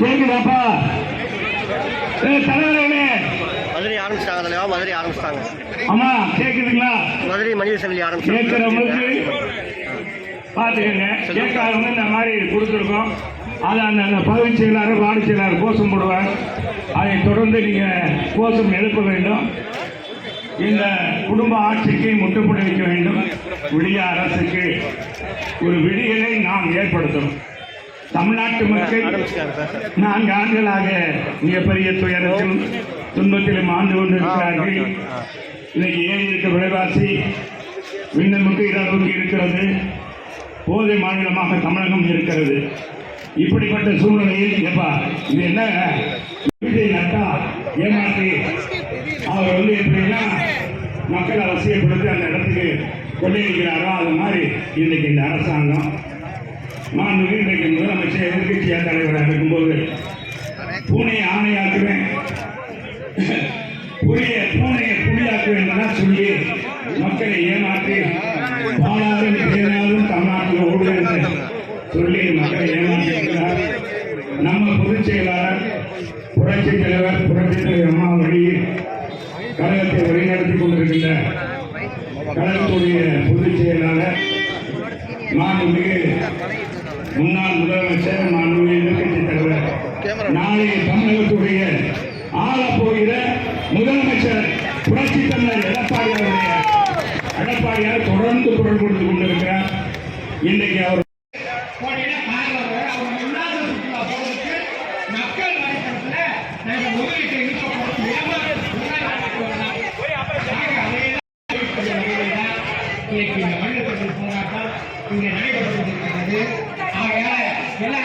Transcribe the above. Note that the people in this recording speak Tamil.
கேக்குதாப்பா ஏய், தலைவர்களே மதுரை ஆரம்பிச்சிட்டாங்க தலைவா மதுரை ஆரம்பிச்சிட்டாங்க. அம்மா கேக்குதுங்களா? மதுரை மனித சங்கிலி ஆரம்பிச்சிட்டாங்க பார்த்துக்கங்க கேட்காதவங்க இந்த மாதிரி கொடுத்துருக்கோம். அதை அந்த அந்த பகுதி செயலாளர் வார்டு செயலாளர் கோஷம் போடுவார். அதை தொடர்ந்து நீங்கள் கோஷம் எழுப்ப வேண்டும். இந்த குடும்ப ஆட்சிக்கு முட்டுப்புள்ளி வைக்க வேண்டும். விடிய அரசுக்கு ஒரு விடியலை நாம் ஏற்படுத்தணும். தமிழ்நாட்டு மக்கள் நான்கு ஆண்டுகளாக மிகப்பெரிய துயரத்திலும் துன்பத்திலும் ஆண்டு கொண்டிருக்கிறார்கள். இன்னைக்கு ஏறி இருக்க விலைவாசி? விண்ணமுக்கு இடமுக்கு இருக்கிறது. போதை மாநிலமாக தமிழகம் இருக்கிறது. இப்படிப்பட்ட சூழ்நிலையில் எப்பா இது என்ன? வீட்டை நட்டா ஏமாற்றி அவர் வந்து எப்படின்னா மக்களை அவசியப்படுத்தி அந்த இடத்துக்கு கொள்ளையடிக்கிறாரோ அது மாதிரி இன்னைக்கு இந்த அரசாங்கம் நான் இன்றைக்கு முதலமைச்சர் எதிர்கட்சியா தலைவராக இருக்கும்போது பூனையை ஆணையாக்குவேன். புலிய பூனையை புலியாக்குவேன் தான் சொல்லி மக்களை ஏமாற்றி பாலாரும் தேனாலும் தமிழ்நாட்டில் ஓடுகிறது சொல்லி மக்களை ஏமாற்றியிருக்கிறார். நம்ம பொதுச் செயலாளர் புரட்சி தலைவர் புரட்சி தலைவர் அம்மா வழியில் கழகத்தை வழிநடத்தி கொண்டிருக்கின்ற கழகத்துடைய பொதுச் செயலாளர் மாண்புமிகு முன்னாள் முதலமைச்சர் மாண்புமிகு எதிர்கட்சி தலைவர். நாளை தமிழகத்துடைய ஆளப்போகிற முதலமைச்சர் புரட்சி தலைவர் எடப்பாடியாருடைய எடப்பாடியார் தொடர்ந்து குரல் கொடுத்து கொண்டிருக்கிறார். இன்றைக்கு அவர் இயற்றிய மனித போராட்டம் இங்கே நடைபெற்று கொண்டிருக்கிறது ஆகையால் எல்லா